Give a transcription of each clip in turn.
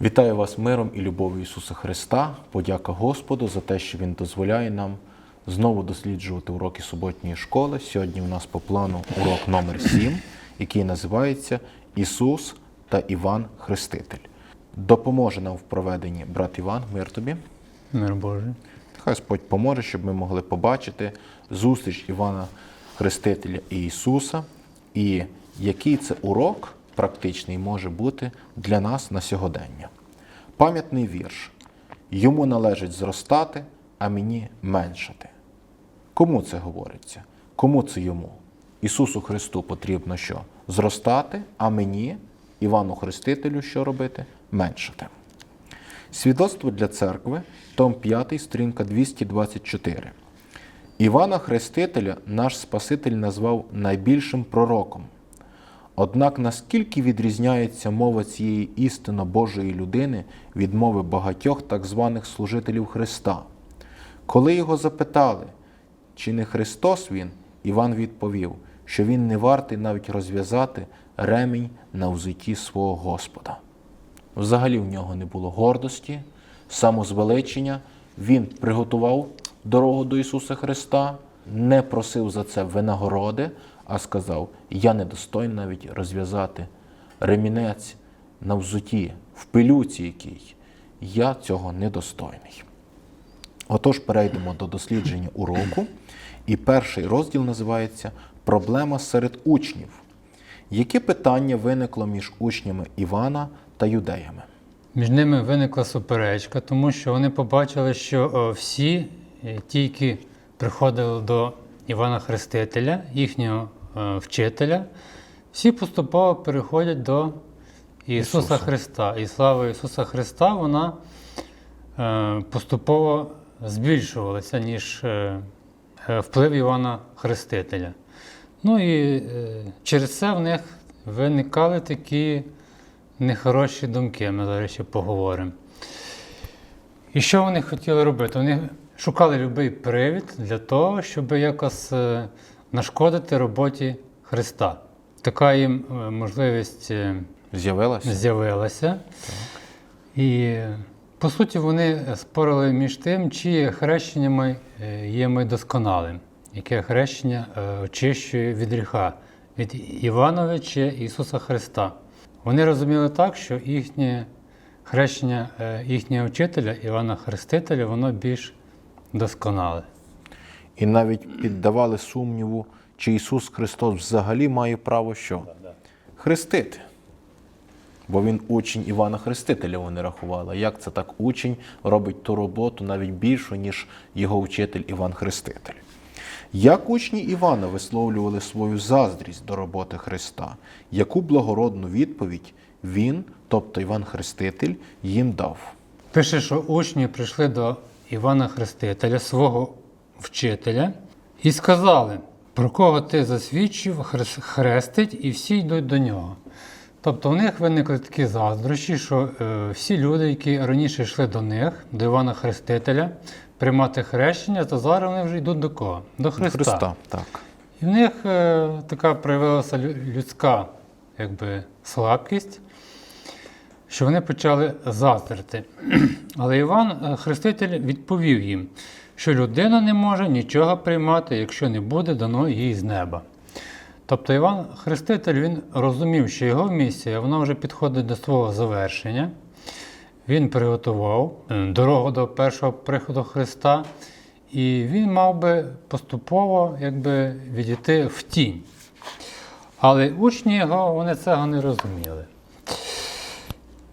Вітаю вас миром і любов'ю Ісуса Христа. Подяка Господу за те, що Він дозволяє нам знову досліджувати уроки суботньої школи. Сьогодні у нас по плану урок номер 7, який називається Ісус та Іван Хреститель. Допоможе нам в проведенні брат Іван, мир тобі. Мир Божий. Хай Господь поможе, щоб ми могли побачити зустріч Івана Хрестителя і Ісуса, і який це урок практичний може бути для нас на сьогодення. Пам'ятний вірш. Йому належить зростати, а мені меншати. Кому це говориться? Кому це йому? Ісусу Христу потрібно що? Зростати, а мені, Івану Хрестителю, що робити? Меншати. Свідоцтво для церкви, том 5, сторінка 224. Івана Хрестителя наш Спаситель назвав найбільшим пророком. Однак наскільки відрізняється мова цієї істинно Божої людини від мови багатьох так званих служителів Христа? Коли його запитали, чи не Христос він, Іван відповів, що він не вартий навіть розв'язати ремінь на взуті свого Господа. Взагалі в нього не було гордості, самозвеличення. Він приготував дорогу до Ісуса Христа, не просив за це винагороди, а сказав: Я недостойний навіть розв'язати ремінець на взуті, в пилюці якій. Я цього недостойний. Отож, перейдемо до дослідження уроку. І перший розділ називається Проблема серед учнів. Яке питання виникло між учнями Івана та юдеями? Між ними виникла суперечка, тому що вони побачили, що всі е, ті, які приходили до Івана Хрестителя, їхнього вчителя, всі поступово переходять до Ісуса, Ісуса. Христа. І слава Ісуса Христа вона е, поступово збільшувалася, ніж е, е, вплив Івана Хрестителя. Ну і е, через це в них виникали такі нехороші думки. Ми зараз ще поговоримо. І що вони хотіли робити? Вони шукали будь-який привід для того, щоб якось е, нашкодити роботі Христа. Така їм е, можливість е, З'явилася? з'явилася. І по суті вони спорили між тим, чиє хрещення ми- е, є ми досконалим, яке хрещення очищує від гріха, від Івановича чи Ісуса Христа. Вони розуміли так, що їхнє хрещення їхнього вчителя Івана Хрестителя, воно більш досконале. І навіть піддавали сумніву, чи Ісус Христос взагалі має право що? Хрестити. Бо він учень Івана Хрестителя, вони рахували. Як це так учень робить ту роботу навіть більшу, ніж його вчитель Іван Хреститель? Як учні Івана висловлювали свою заздрість до роботи Христа? Яку благородну відповідь він, тобто Іван Хреститель, їм дав? Пише, що учні прийшли до Івана Хрестителя, свого вчителя, і сказали, про кого ти засвідчив, хрестить, і всі йдуть до нього. Тобто в них виникли такі заздрощі, що е, всі люди, які раніше йшли до них, до Івана Хрестителя, приймати хрещення, то зараз вони вже йдуть до кого? До Христа. Христа, так. І в них е, така проявилася людська якби, слабкість, що вони почали заздрити. Але Іван е, Хреститель відповів їм, що людина не може нічого приймати, якщо не буде дано їй з неба. Тобто Іван Хреститель він розумів, що його місія вона вже підходить до свого завершення. Він приготував е, дорогу до першого приходу Христа, і він мав би поступово якби, відійти в тінь. Але учні його вони цього не розуміли.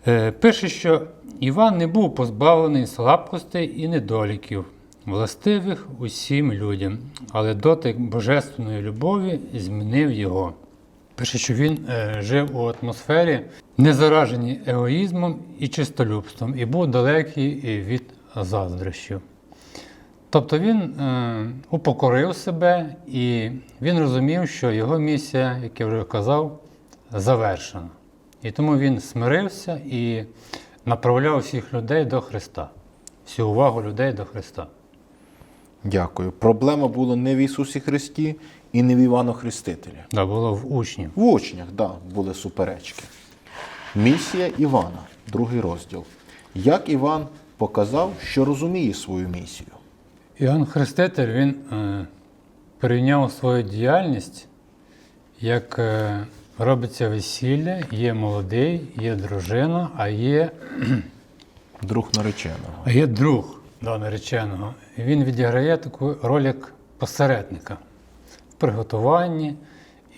Е, Пише, що Іван не був позбавлений слабкостей і недоліків, властивих усім людям, але дотик божественної любові змінив його. Пише, що він е, жив у атмосфері, не зараженій егоїзмом і чистолюбством, і був далекий від заздрощів. Тобто він е, упокорив себе і він розумів, що його місія, як я вже казав, завершена. І тому він смирився і направляв всіх людей до Христа, всю увагу людей до Христа. Дякую. Проблема була не в Ісусі Христі і не в Івану Хрестителі. Да, було в учнів. В учнях, да, були суперечки. Місія Івана, другий розділ. Як Іван показав, що розуміє свою місію? Іоанн Хреститель він е, прийняв свою діяльність, як е, робиться весілля, є молодий, є дружина, а є, Друг нареченого. а є друг до нареченого. І він відіграє таку роль як посередника в приготуванні.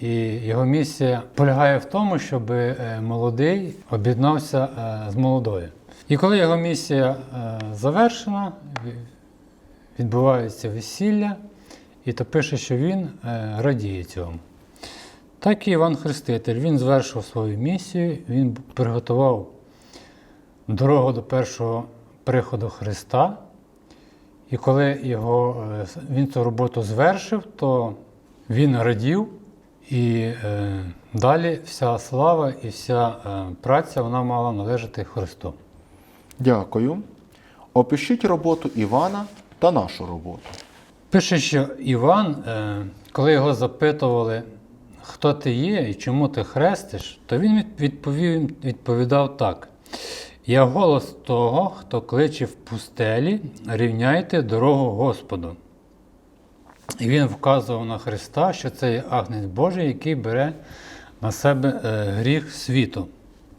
І його місія полягає в тому, щоб е, молодий об'єднався е, з молодою. І коли його місія е, завершена, відбувається весілля, і то пише, що він радіє цьому. Так і Іван Хреститель. Він звершив свою місію, він приготував дорогу до першого приходу Христа. І коли його, е, він цю роботу звершив, то він радів, і е, далі вся слава і вся е, праця вона мала належати Христу. Дякую. Опишіть роботу Івана та нашу роботу. Пише, що Іван, е, коли його запитували, хто ти є і чому ти хрестиш, то він відповів, відповідав так: Я голос того, хто кличе в пустелі, рівняйте дорогу Господу. І він вказував на Христа, що це є Агнець Божий, який бере на себе е, гріх світу.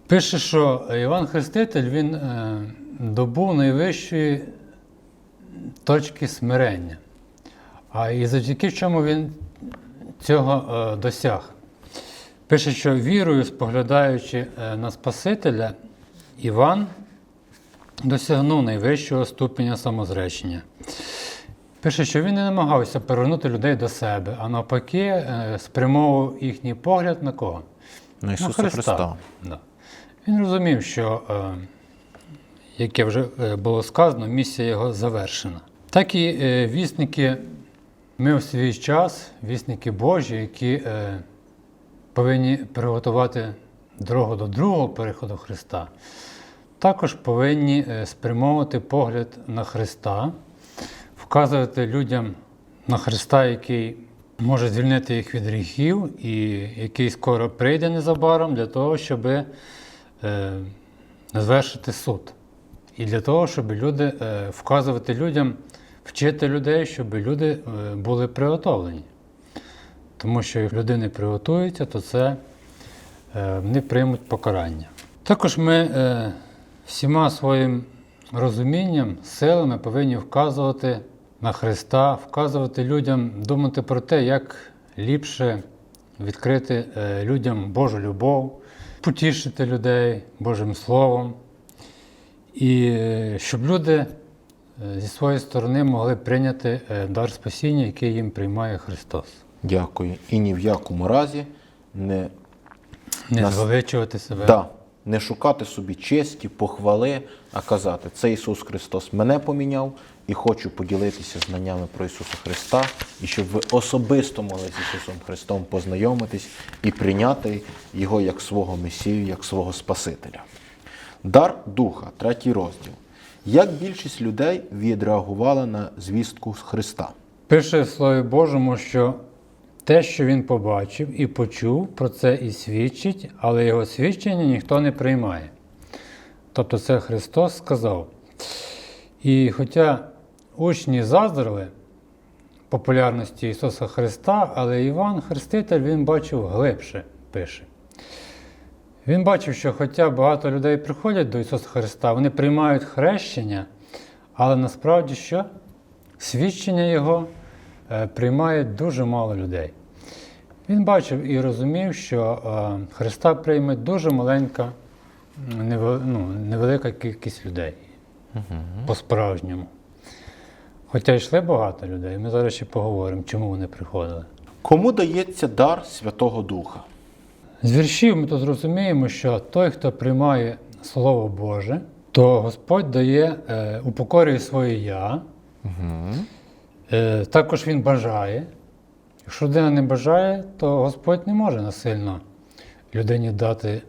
Пише, що Іван Хреститель він е, добув найвищої точки смирення. А і завдяки чому він цього е, досяг. Пише, що вірою, споглядаючи на Спасителя, Іван досягнув найвищого ступеня самозречення. Пише, що він не намагався привернути людей до себе, а навпаки, е, спрямовував їхній погляд на кого? На Ісуса Христа. Да. Він розумів, що, е, яке вже е, було сказано, місія його завершена. Так і вісники, ми в свій час, вісники Божі, які повинні приготувати дорогу до другого переходу Христа, також повинні е, спрямовувати погляд на Христа, вказувати людям на Христа, який може звільнити їх від гріхів і який скоро прийде незабаром для того, щоб е, звершити суд. І для того, щоб люди е, вказувати людям, вчити людей, щоб люди були приготовлені. Тому що як люди не приготуються, то це вони приймуть покарання. Також ми всіма своїм розумінням, силами повинні вказувати на Христа, вказувати людям, думати про те, як ліпше відкрити е, людям Божу любов, потішити людей Божим Словом. І е, щоб люди е, зі своєї сторони могли прийняти дар спасіння, який їм приймає Христос. Дякую. І ні в якому разі не, Не Нас- звеличувати себе. да, не шукати собі честі, похвали, а казати, це Ісус Христос мене поміняв і хочу поділитися знаннями про Ісуса Христа, і щоб ви особисто могли з Ісусом Христом познайомитись і прийняти Його як свого Месію, як свого Спасителя. Дар Духа, третій розділ. Як більшість людей відреагувала на звістку Христа? Пише в Слові Божому, що те, що він побачив і почув, про це і свідчить, але його свідчення ніхто не приймає. Тобто це Христос сказав. І хоча учні заздрили популярності Ісуса Христа, але Іван Хреститель він бачив глибше, пише. Він бачив, що хоча багато людей приходять до Ісуса Христа, вони приймають хрещення, але насправді що? Свідчення Його е, приймає дуже мало людей. Він бачив і розумів, що е, Христа прийме дуже маленька, ну, невелика кількість людей по-справжньому. Хоча йшли багато людей, ми зараз ще поговоримо, чому вони приходили. Кому дається дар Святого Духа? З віршів ми тут зрозуміємо, що той, хто приймає Слово Боже, то Господь дає, е, упокорює своє я. Е, також Він бажає. Якщо людина не бажає, то Господь не може насильно людині дати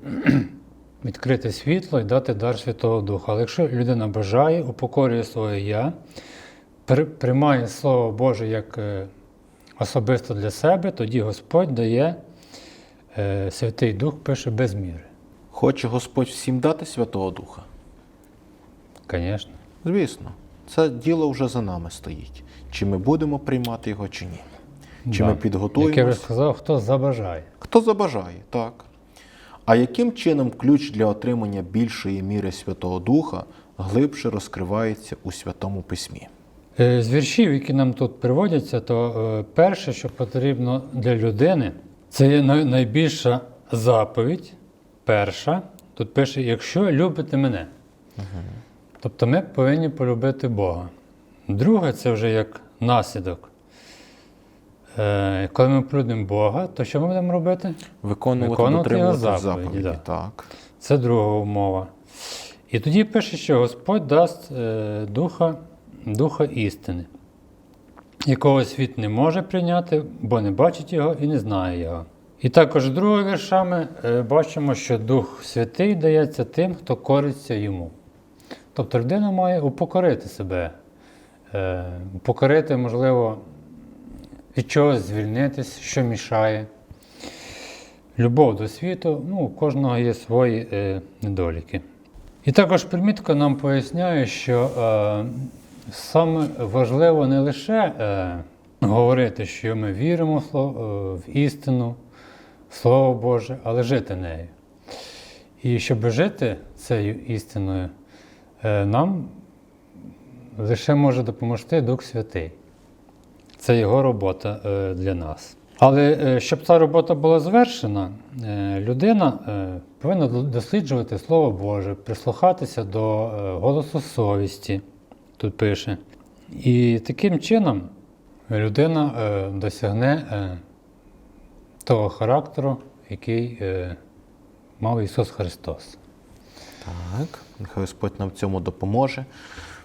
відкрити світло і дати дар Святого Духа. Але якщо людина бажає, упокорює своє я, приймає Слово Боже як е, особисто для себе, тоді Господь дає е, Святий Дух пише без міри. Хоче Господь всім дати Святого Духа? Звісно. Звісно, це діло вже за нами стоїть. Чи ми будемо приймати його, чи ні. Чи ми Як я вже сказав, хто забажає. Хто забажає, так. А яким чином ключ для отримання більшої міри Святого Духа глибше розкривається у Святому Письмі? Е, З віршів, які нам тут приводяться, то е, перше, що потрібно для людини, це є найбільша заповідь. Перша. Тут пише: якщо любите мене. Тобто ми повинні полюбити Бога. Друге, це вже як наслідок. Е, Коли ми полюбимо Бога, то що ми будемо робити? Виконувати, Виконувати його заповіді, заповіді. да. Так. Це друга умова. І тоді пише, що Господь дасть е, духа, духа істини, якого світ не може прийняти, бо не бачить його і не знає його. І також другими віршами е, бачимо, що Дух Святий дається тим, хто кориться йому. Тобто людина має упокорити себе, е, упокорити, можливо, від чогось звільнитись, що мішає. Любов до світу, ну, у кожного є свої е, недоліки. І також примітка нам поясняє, що е, саме важливо не лише е, говорити, що ми віримо в, е, в істину, в Слово Боже, але жити нею. І щоб жити цією істиною, нам лише може допомогти Дух Святий. Це його робота е, для нас. Але е, щоб ця робота була звершена, е, людина е, повинна досліджувати Слово Боже, прислухатися до е, голосу совісті, тут пише. І таким чином людина е, досягне е, того характеру, який е, мав Ісус Христос. Так, нехай Господь нам в цьому допоможе.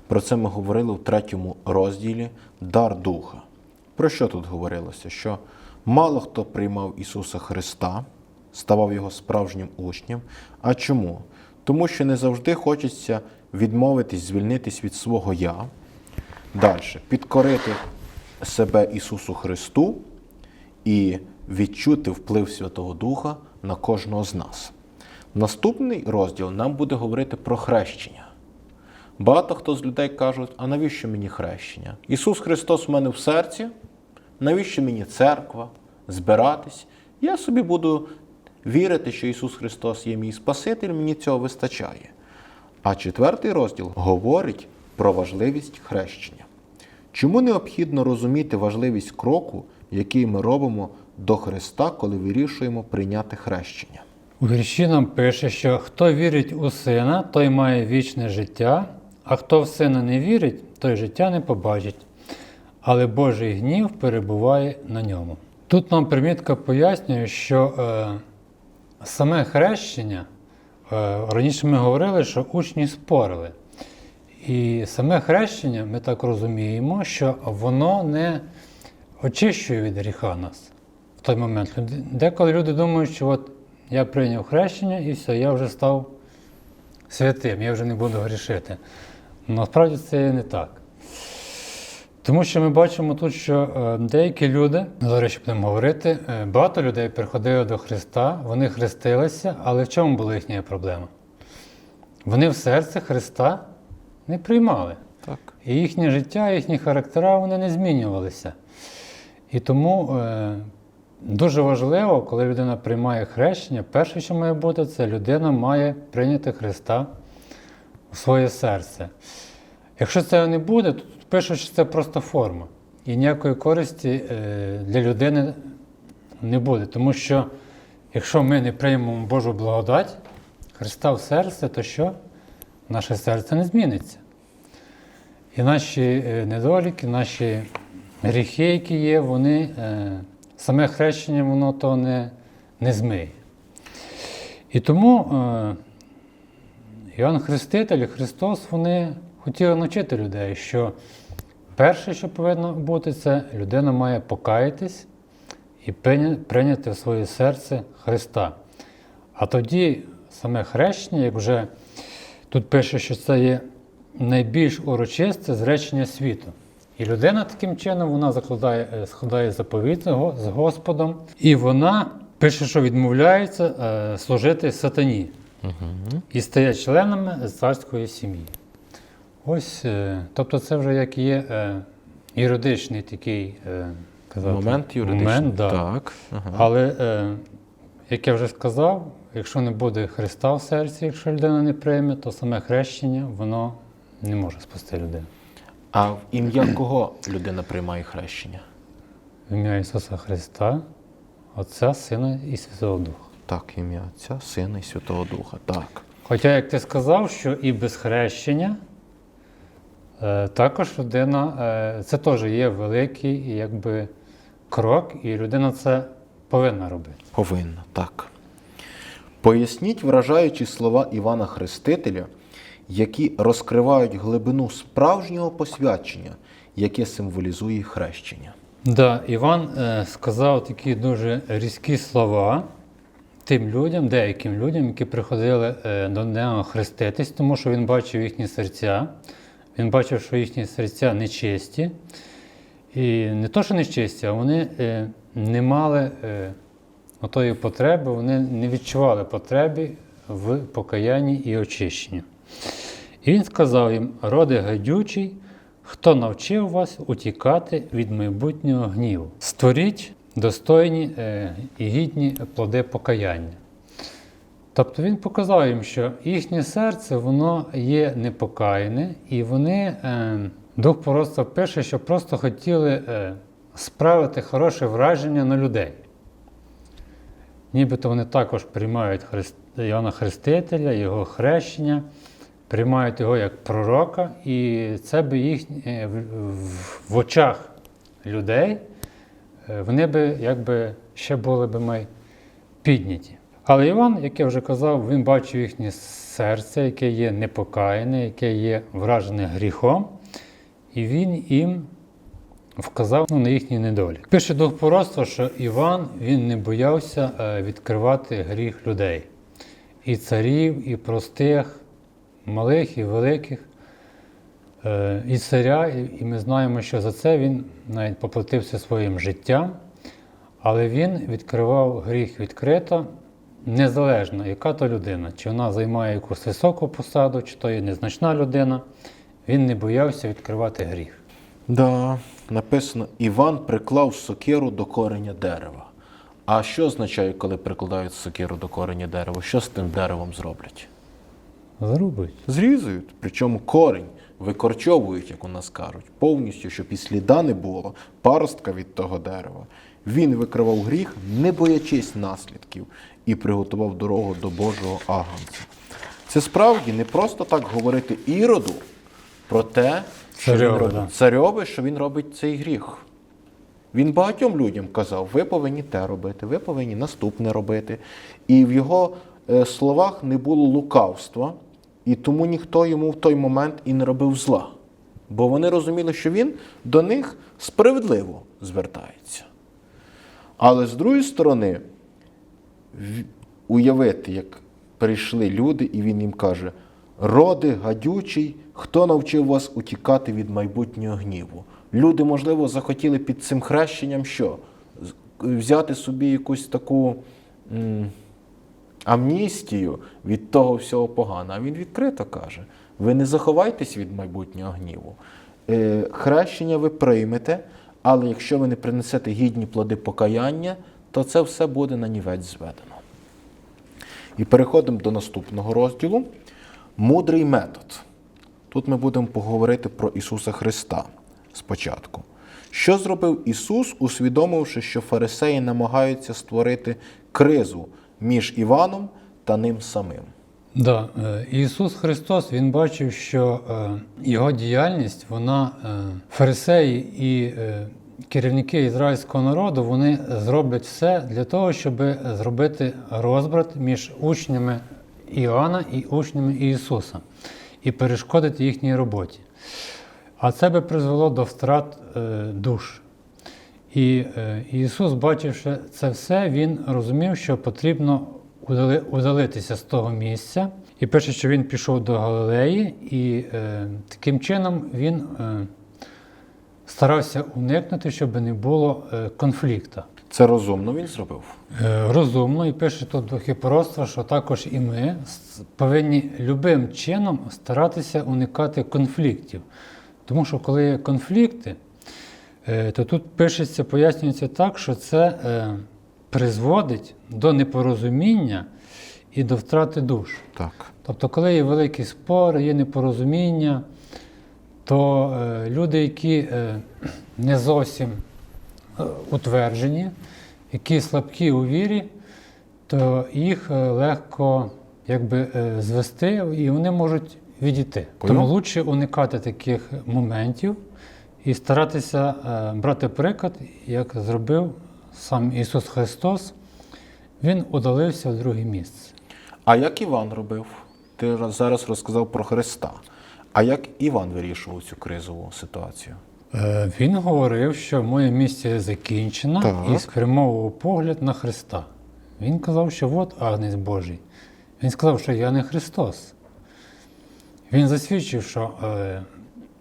Про це ми говорили в третьому розділі Дар Духа. Про що тут говорилося? Що мало хто приймав Ісуса Христа, ставав його справжнім учнем. А чому? Тому що не завжди хочеться відмовитись, звільнитись від свого я. Далі підкорити себе Ісусу Христу і відчути вплив Святого Духа на кожного з нас. Наступний розділ нам буде говорити про хрещення. Багато хто з людей кажуть, а навіщо мені хрещення? Ісус Христос в мене в серці, навіщо мені церква, збиратись? Я собі буду вірити, що Ісус Христос є мій Спаситель, мені цього вистачає. А четвертий розділ говорить про важливість хрещення. Чому необхідно розуміти важливість кроку, який ми робимо до Христа, коли вирішуємо прийняти хрещення? У вірші нам пише, що хто вірить у сина, той має вічне життя, а хто в сина не вірить, той життя не побачить. Але Божий гнів перебуває на ньому. Тут нам примітка пояснює, що е, саме хрещення, е, раніше ми говорили, що учні спорили. І саме хрещення, ми так розуміємо, що воно не очищує від гріха нас в той момент. Деколи люди думають, що от я прийняв хрещення і все, я вже став святим, я вже не буду грішити. Насправді це не так. Тому що ми бачимо тут, що е, деякі люди, зараз ще будемо говорити, е, багато людей приходили до Христа, вони хрестилися, але в чому була їхня проблема? Вони в серці Христа не приймали. Так. І їхнє життя, їхні характера вони не змінювалися. І тому е, дуже важливо, коли людина приймає хрещення, перше, що має бути, це людина має прийняти Христа у своє серце. Якщо цього не буде, то пишуть, що це просто форма. І ніякої користі е, для людини не буде. Тому що якщо ми не приймемо Божу благодать, Христа в серце, то що? Наше серце не зміниться. І наші е, недоліки, наші гріхи, які є, вони е, саме хрещення воно то не, не змиє. І тому е, Іоанн Хреститель Христос вони хотіли навчити людей, що перше, що повинно бути, це людина має покаятись і прийняти в своє серце Христа. А тоді саме хрещення, як вже тут пише, що це є найбільш урочисте зречення світу. І людина таким чином вона закладає, е, складає заповіт з Господом, і вона пише, що відмовляється е, служити сатані. і стає членами царської сім'ї. Ось, е, тобто це вже як є юридичний такий казати, Момент юридичний. момент, да. Так. Ага. Але, як я вже сказав, якщо не буде Христа в серці, якщо людина не прийме, то саме хрещення воно не може спасти людину. А в ім'я кого людина приймає хрещення? В ім'я Ісуса Христа, Отця, Сина і Святого Духа. Так, ім'я Отця, Сина і Святого Духа. Так. Хоча, як ти сказав, що і без хрещення е, також людина, е, це теж є великий якби, крок, і людина це повинна робити. Повинна, так. Поясніть вражаючі слова Івана Хрестителя, які розкривають глибину справжнього посвячення, яке символізує хрещення. Да, Іван е, сказав такі дуже різкі слова тим людям, деяким людям, які приходили е, до нього хреститись, тому що він бачив їхні серця. Він бачив, що їхні серця нечисті. І не то, що нечисті, а вони е, не мали е, отої потреби, вони не відчували потреби в покаянні і очищенні. І він сказав їм: роди гадючий, хто навчив вас утікати від майбутнього гніву. Створіть достойні е, і гідні плоди покаяння. Тобто він показав їм, що їхнє серце воно є непокаяне, і вони, е, дух просто пише, що просто хотіли е, справити хороше враження на людей. Нібито вони також приймають. Іоанна Хрестителя, його хрещення, приймають його як пророка, і це би їх е, в, очах людей, е, вони би якби ще були б ми підняті. Але Іван, як я вже казав, він бачив їхнє серце, яке є непокаяне, яке є вражене гріхом, і він їм вказав ну, на їхній недолік. Пише дух пророцтва, що Іван він не боявся е, відкривати гріх людей. І царів, і простих, малих, і великих, е, і царя. І ми знаємо, що за це він навіть поплатився своїм життям. Але він відкривав гріх відкрито, незалежно, яка то людина, чи вона займає якусь високу посаду, чи то є незначна людина. Він не боявся відкривати гріх. Да, написано: Іван приклав сокиру до кореня дерева. А що означає, коли прикладають сокиру до кореня дерева? Що з тим деревом зроблять? Зарубують. Зрізують, причому корінь викорчовують, як у нас кажуть, повністю, щоб і сліда не було, паростка від того дерева. Він викривав гріх, не боячись наслідків, і приготував дорогу до Божого агнця. Це справді не просто так говорити іроду про те, що Царьове, він робить да. царьове, що він робить цей гріх. Він багатьом людям казав, ви повинні те робити, ви повинні наступне робити. І в його е, словах не було лукавства, і тому ніхто йому в той момент і не робив зла. Бо вони розуміли, що він до них справедливо звертається. Але з другої сторони, уявити, як прийшли люди, і він їм каже: Роди гадючий, хто навчив вас утікати від майбутнього гніву? Люди, можливо, захотіли під цим хрещенням що? Взяти собі якусь таку амністію від того всього поганого. А він відкрито каже: ви не заховайтесь від майбутнього гніву. Е, хрещення ви приймете, але якщо ви не принесете гідні плоди покаяння, то це все буде на нівець зведено. І переходимо до наступного розділу. Мудрий метод. Тут ми будемо поговорити про Ісуса Христа спочатку. Що зробив Ісус, усвідомивши, що фарисеї намагаються створити кризу між Іваном та ним самим? Да, е, Ісус Христос Він бачив, що е, Його діяльність, вона е, фарисеї і керівники ізраїльського народу, вони зроблять все для того, щоб зробити розбрат між учнями Іоанна і учнями Ісуса і перешкодити їхній роботі. А це би призвело до втрат душ. І е, Ісус, бачивши це все, Він розумів, що потрібно удалитися з того місця. І пише, що він пішов до Галилеї, і е, таким чином він е, старався уникнути, щоб не було е, конфлікту. Це розумно він зробив. Е, Розумно і пише тут до хіпороства, що також і ми повинні любим чином старатися уникати конфліктів. Тому що коли є конфлікти, то тут пишеться, пояснюється так, що це е, призводить до непорозуміння і до втрати душ. Так. Тобто, коли є великі спори, є непорозуміння, то е, люди, які е, не зовсім е, утверджені, які слабкі у вірі, то їх е, легко якби, е, звести і вони можуть відійти. Тому краще уникати таких моментів і старатися е, брати приклад, як зробив сам Ісус Христос. Він удалився в друге місце. А як Іван робив? Ти зараз розказав про Христа. А як Іван вирішував цю кризову ситуацію? Е, Він говорив, що моє місце закінчено Так. і спрямовував погляд на Христа. Він казав, що от Агнець Божий. Він сказав, що я не Христос. Він засвідчив, що е,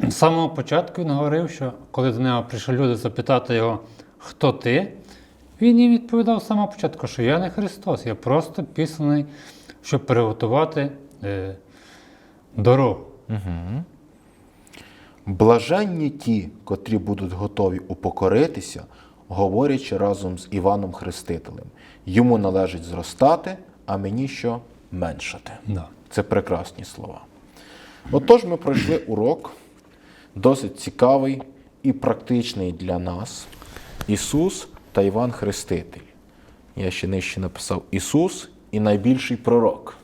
з самого початку він говорив, що коли до нього прийшли люди запитати його, хто ти, він їм відповідав з самого початку, що я не Христос, я просто писаний, щоб приготувати е, дорогу. Блаженні ті, котрі будуть готові упокоритися, говорячи разом з Іваном Хрестителем. Йому належить зростати, а мені що меншати. Да. Це прекрасні слова. Отож, ми пройшли урок, досить цікавий і практичний для нас. Ісус та Іван Хреститель. Я ще нижче написав Ісус і найбільший пророк.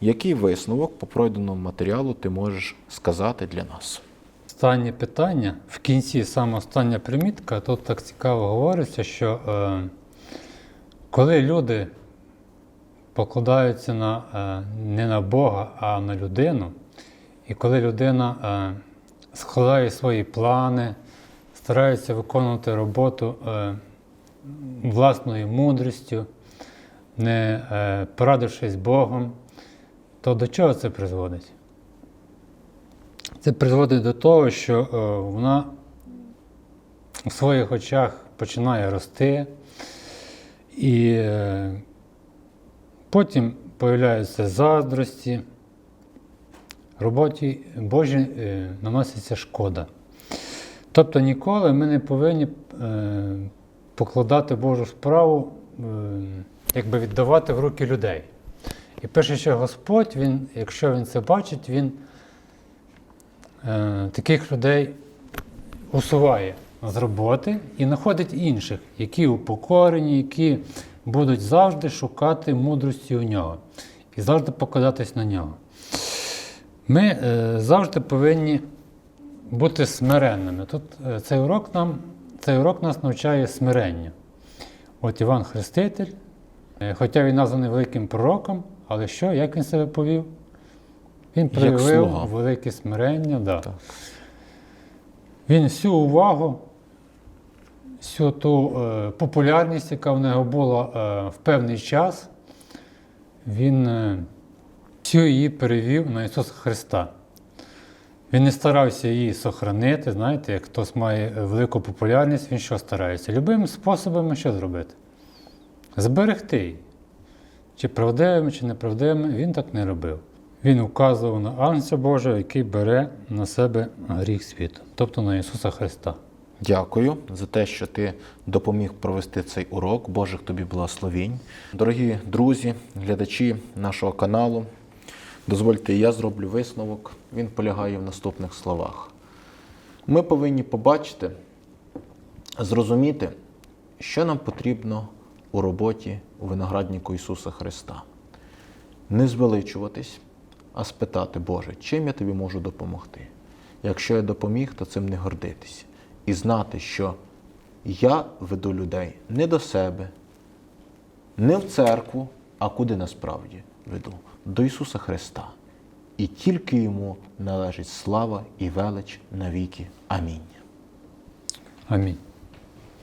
Який висновок по пройденому матеріалу ти можеш сказати для нас? Останнє питання, в кінці саме остання примітка, тут так цікаво говориться, що е, коли люди покладаються на, е, не на Бога, а на людину, і коли людина е, складає свої плани, старається виконувати роботу е, власною мудрістю, не е, порадившись Богом, то до чого це призводить? Це призводить до того, що е, вона у своїх очах починає рости, і потім появляються заздрості, роботі Божій е, наноситься шкода. Тобто ніколи ми не повинні е, покладати Божу справу, е, якби віддавати в руки людей. І перше, що Господь, він, якщо він це бачить, він таких людей усуває з роботи і знаходить інших, які упокорені, які будуть завжди шукати мудрості у нього і завжди покладатись на нього. Ми е, завжди повинні бути смиренними. Тут е, цей урок нам, цей урок нас навчає смиренню. От Іван Хреститель, е, хоча він названий великим пророком, але що, як він себе повів? Він проявив велике смирення. Да. Він всю увагу, всю ту е, популярність, яка в нього була е, в певний час, він е, всю її перевів на Ісуса Христа. Він не старався її сохранити, знаєте, як хтось має велику популярність, він що старається? Любими способами що зробити? Зберегти її. Чи правдивими, чи неправдивими, він так не робив. Він указував на Агнця Божого, який бере на себе гріх світу, тобто на Ісуса Христа. Дякую за те, що ти допоміг провести цей урок. Божих тобі благословінь. Дорогі друзі, глядачі нашого каналу, дозвольте, я зроблю висновок. Він полягає в наступних словах. Ми повинні побачити, зрозуміти, що нам потрібно у роботі у винограднику Ісуса Христа. Не звеличуватись, а спитати, Боже, чим я тобі можу допомогти? Якщо я допоміг, то цим не гордитись. І знати, що я веду людей не до себе, не в церкву, а куди насправді веду? До Ісуса Христа. І тільки йому належить слава і велич навіки. Амінь. Амінь.